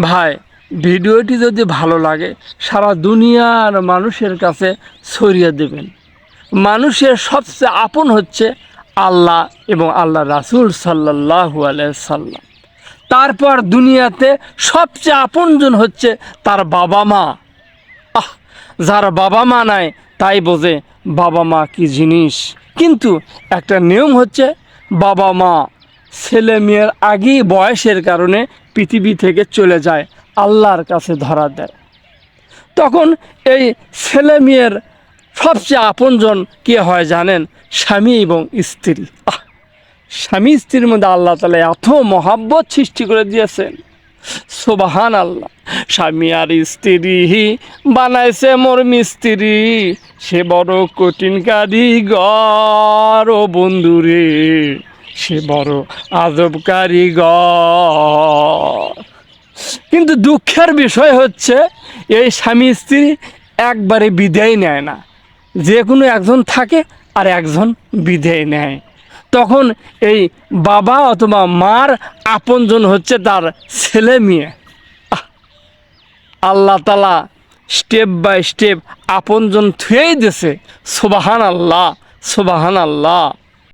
ভাই, ভিডিওটি যদি ভালো লাগে, সারা দুনিয়ার মানুষের কাছে ছড়িয়ে দেবেন। মানুষের সবচেয়ে আপন হচ্ছে আল্লাহ এবং আল্লাহ রাসুল সাল্লাহু সাল্লাম। তারপর দুনিয়াতে সবচেয়ে আপনজন হচ্ছে তার বাবা মা। আহ, যার বাবা মা নাই, তাই বোঝে বাবা মা কি জিনিস। কিন্তু একটা নিয়ম হচ্ছে বাবা মা। ছেলে মেয়ের আগেই বয়সের কারণে পৃথিবী থেকে চলে যায়, আল্লাহর কাছে ধরা দেয়। তখন এই ছেলে মেয়ের সবচেয়ে আপনজন কে হয় জানেন? স্বামী এবং স্ত্রী। স্বামী স্ত্রীর মধ্যে আল্লাহ তালা এত মহাব্বত সৃষ্টি করে দিয়েছেন। সোবাহান আল্লাহ স্বামী আর স্ত্রী বানাইছে মোর মিস্ত্রি। সে বড় কঠিন কারিগর ও বন্ধুরে। সে বড় আজব কারিগর। কিন্তু দুঃখের বিষয় হচ্ছে, এই স্বামী স্ত্রী একবারে বিদায় নেয় না। যে কোনো একজন থাকে আর একজন বিদায় নেয়। তখন এই বাবা অথবা মার আপনজন হচ্ছে তার ছেলে মেয়ে। আল্লাহ তালা স্টেপ বাই স্টেপ আপনজন থুয়েই দিছে সোবাহান আল্লাহ সোবাহান আল্লাহ